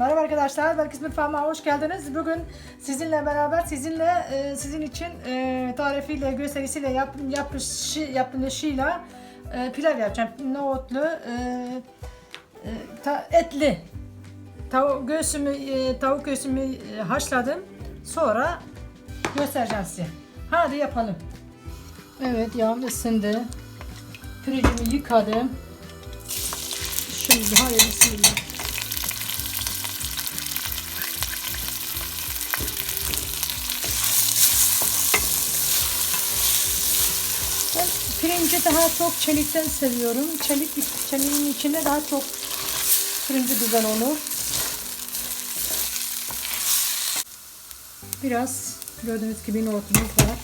arkadaşlar. Belkıs Mutfağıma hoş geldiniz. Bugün sizinle beraber sizinle e, sizin için e, tarifiyle, gösterisiyle yap, yapışı, yapılışıyla e, pilav yapacağım. Nohutlu, e, e, ta- etli. Tavuk göğsümü, e, tavuk göğsümü e, haşladım. Sonra göstereceğim size. Hadi yapalım. Evet yağım ısındı. Pirincimi yıkadım. Şimdi hadi bismillah. Pirinci daha çok çelikten seviyorum. Çelik çeliğin içinde daha çok pirinci güzel olur. Biraz gördüğünüz gibi nohutumuz var.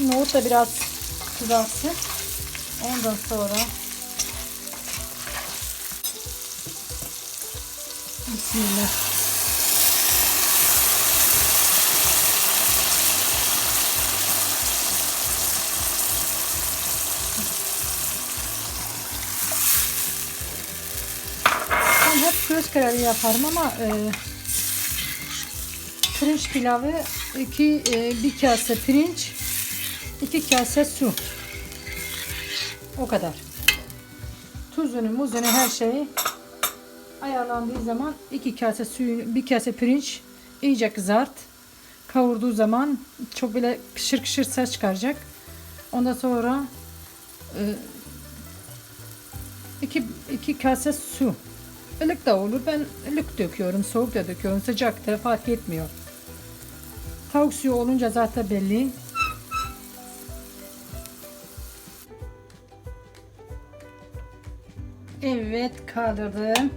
Nohut da biraz kızarsın. Ondan sonra Bismillah. Ben hep göz kararı yaparım ama e, pirinç pilavı iki, e, bir kase pirinç iki kase su. O kadar. Tuzunu, muzunu her şeyi ayarlandığı zaman iki kase suyu, bir kase pirinç iyice kızart. Kavurduğu zaman çok böyle kışır kışır ses çıkaracak. Ondan sonra e, iki, iki kase su. Ilık da olur. Ben ılık döküyorum, soğuk da döküyorum. Sıcak da fark etmiyor. Tavuk suyu olunca zaten belli. Evet kaldırdım.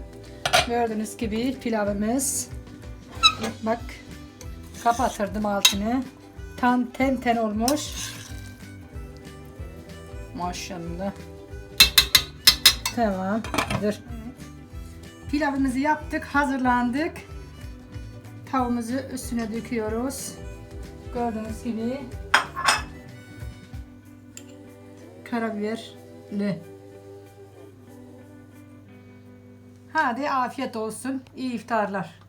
Gördüğünüz gibi pilavımız. Bak kapatırdım altını. Tam ten ten olmuş. Maşallah. Tamam. Dur. Pilavımızı yaptık. Hazırlandık. Tavuğumuzu üstüne döküyoruz. Gördüğünüz gibi. Karabiberli. Hadi afiyet olsun. İyi iftarlar.